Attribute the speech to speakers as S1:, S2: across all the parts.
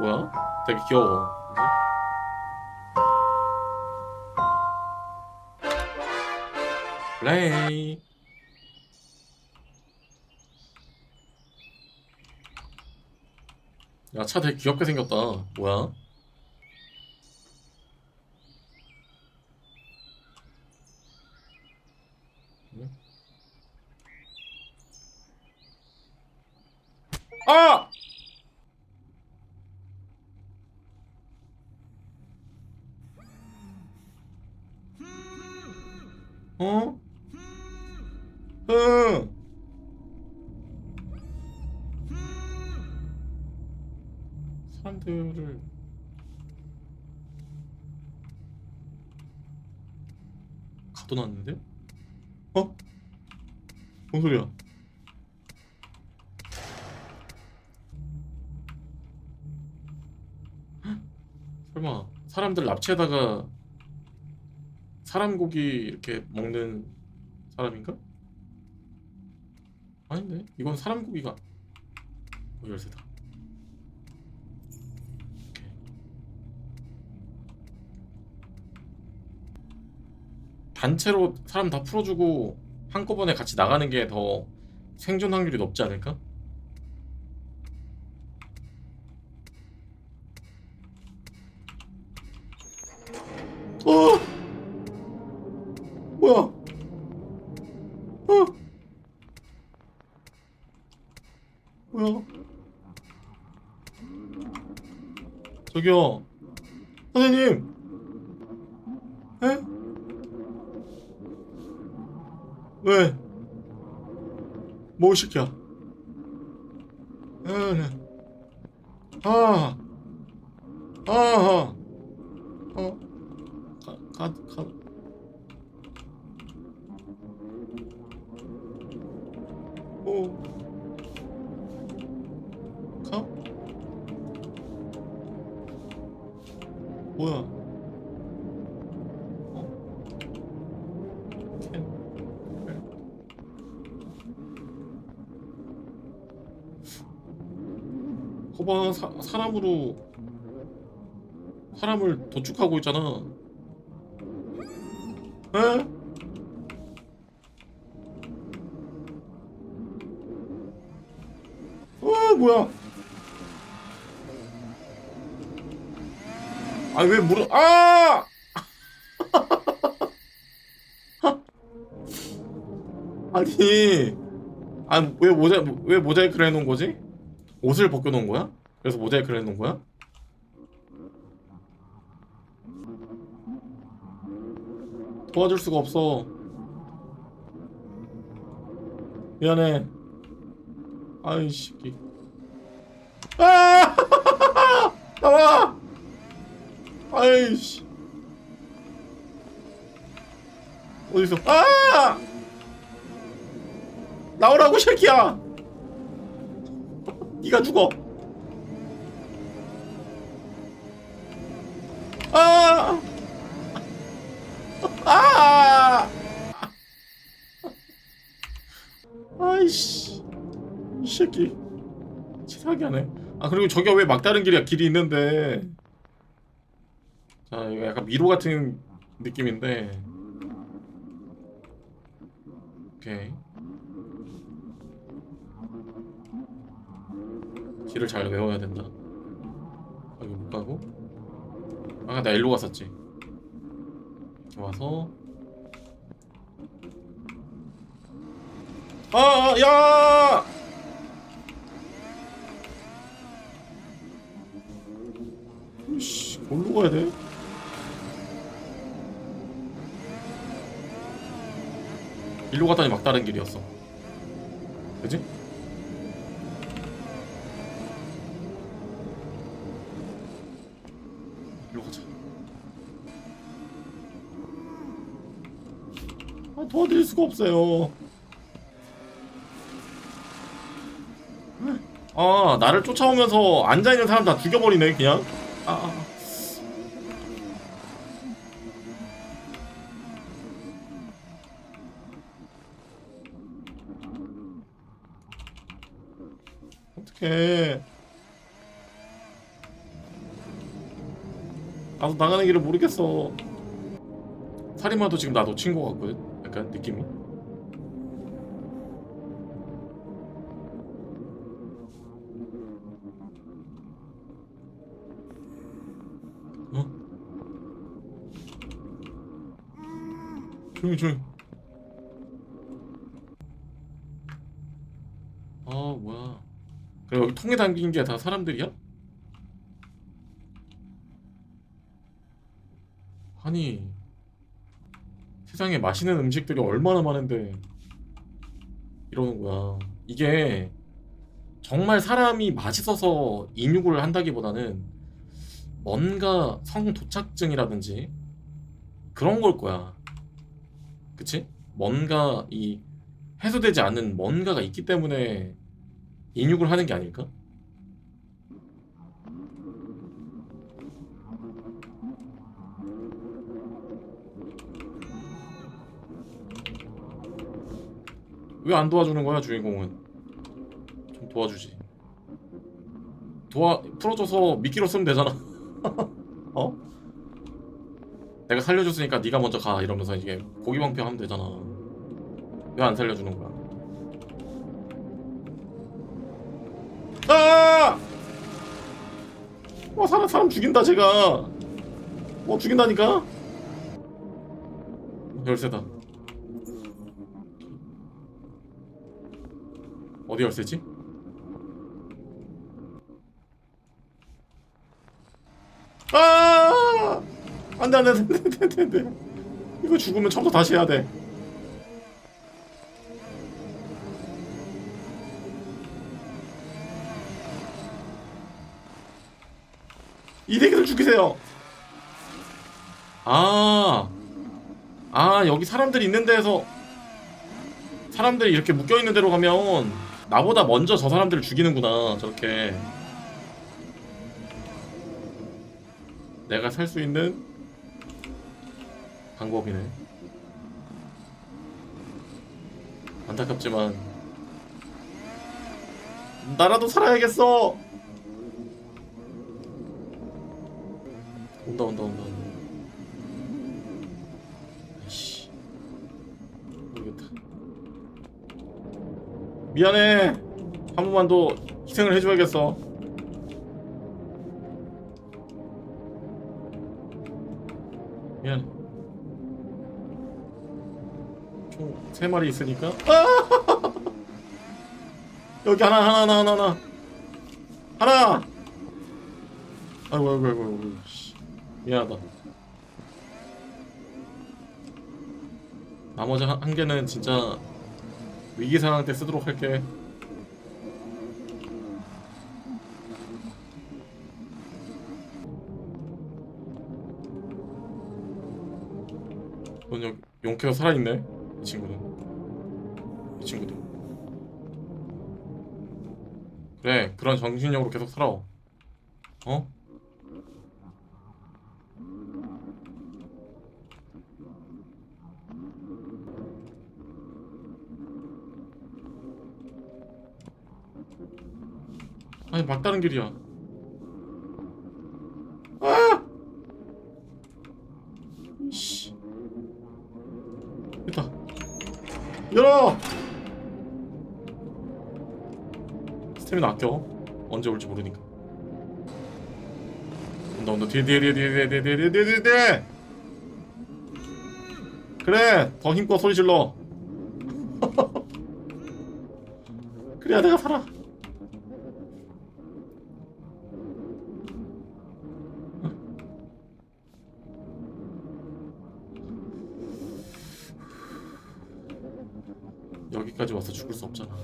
S1: 뭐야? 되게 귀여워. 플레이. 야, 차 되게 귀엽게 생겼다. 뭐야? 아! 어? 응. 사람들을 가둬놨는데? 어? 뭔 소리야? 설마 사람들 납치하다가 사람 고기 이렇게 먹는 사람인가? 아닌데 이건 사람 고기가 어 열쇠다. 단체로 사람 다 풀어주고 한꺼번에 같이 나가는 게 더 생존 확률이 높지 않을까? 뭐야? 어? 뭐야? 저기요, 선생님. 에? 왜? 뭐 시켜? 에, 아, 아, 어, 가, 가, 가. 오. 가? 뭐야? 어? 캔. 벨. 거봐 사, 사람으로 사람을 도축하고 있잖아. 에? 어 뭐야? 아 왜 물어? 아! 아니, 아왜 모자 왜 모자이크를 해놓은 거지? 옷을 벗겨놓은 거야? 그래서 모자이크를 해놓은 거야? 도와줄 수가 없어. 미안해. 아이씨. 아! 나와! 아이씨. 어디서? 아! 나오라고 이 새끼야. 네가 죽어. 아! 아! 아이씨. 이 새끼. 치사하게 하네. 아, 그리고 저기가 왜 막다른 길이야? 길이 있는데. 자, 이거 약간 미로 같은 느낌인데. 오케이. 길을 잘 외워야 된다. 아, 이거 못 가고. 아, 나 일로 갔었지. 와서. 아, 아, 야! 가야 돼? 일로 갔더니 막다른 길이었어. 그지? 일로 가자. 아, 도와드릴 수가 없어요. 아, 나를 쫓아오면서 앉아있는 사람 다 죽여버리네, 그냥. 아, 아, 아. 어떡 해. 나도 나가는 길을 모르겠어 살인마도 지금 나 놓친 것 같거든 약간 느낌이 어? 조용히 조용히 아 뭐야 그래 여기 통에 담긴 게 다 사람들이야? 아니 세상에 맛있는 음식들이 얼마나 많은데 이러는 거야 이게 정말 사람이 맛있어서 인육을 한다기보다는 뭔가 성도착증이라든지 그런 걸 거야 그치? 뭔가 이 해소되지 않은 뭔가가 있기 때문에 인육을 하는 게 아닐까? 왜 안 도와주는 거야 주인공은? 좀 도와주지. 도와 풀어줘서 미끼로 쓰면 되잖아. 어? 내가 살려줬으니까 네가 먼저 가 이러면서 이게 고기방패 하면 되잖아. 왜 안 살려주는 거야? 아! 와 사람 사람 죽인다 제가. 어 죽인다니까? 열쇠다. 어디 열쇠지? 아! 안돼 안돼 안돼 안돼 안돼 이거 죽으면 처음부터 다시 해야 돼. 이 대기를 죽이세요. 아, 아 여기 사람들이 있는 데에서 사람들이 이렇게 묶여 있는 데로 가면 나보다 먼저 저 사람들을 죽이는구나 저렇게. 내가 살 수 있는 방법이네. 안타깝지만 나라도 살아야겠어. 온다 온다 온다. 아이씨 모르겠다. 미안해. 한 번만 더 희생을 해줘야겠어. 미안. 총세 마리 있으니까. 아! 여기 하나 하나 하나 하나 하나 하나. 아이고 아이고 아이고 아이고. 씨. 미안하다. 나머지 한, 한 개는 진짜 위기 상황 때 쓰도록 할게. 넌 용케가 살아있네 이 친구는 이 친구도 그래 그런 정신력으로 계속 살아 어? 아니 막다른 길이야. 아! 씨. 됐다. 열어! 스태미나 아껴. 언제 올지 모르니까. 온다 온다. 뒤에 뒤에 뒤에 뒤에 뒤에 뒤에 뒤에 뒤에 뒤에 뒤에. 그래 더 힘껏 소리 질러. 그래야 내가 살아 여기까지 와서 죽을 수 없잖아.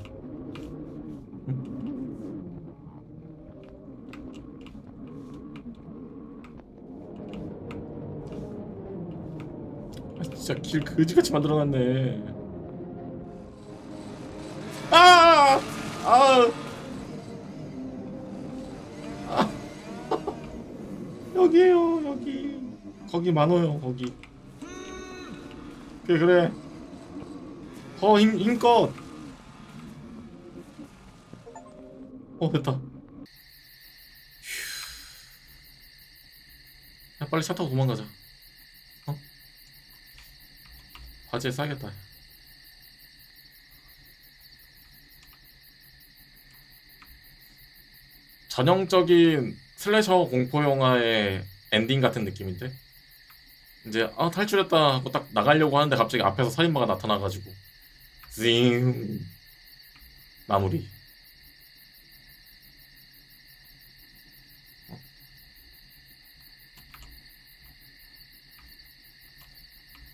S1: 아, 진짜 길 그지같이 만들어놨네. 아! 아! 아! 여기에요, 여기. 거기 많아요, 거기. 그래, 그래. 더 힘, 힘껏 어 됐다 휴. 야, 빨리 차 타고 도망가자. 어? 바지에 싸겠다. 전형적인 슬래셔 공포 영화의 엔딩 같은 느낌인데 이제 아 탈출했다 하고 딱 나가려고 하는데 갑자기 앞에서 살인마가 나타나가지고 징 마무리.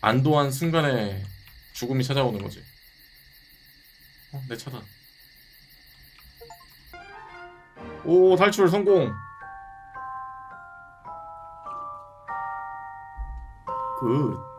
S1: 안도한 순간에 죽음이 찾아오는 거지. 어, 내 차다. 오, 탈출 성공. 굿.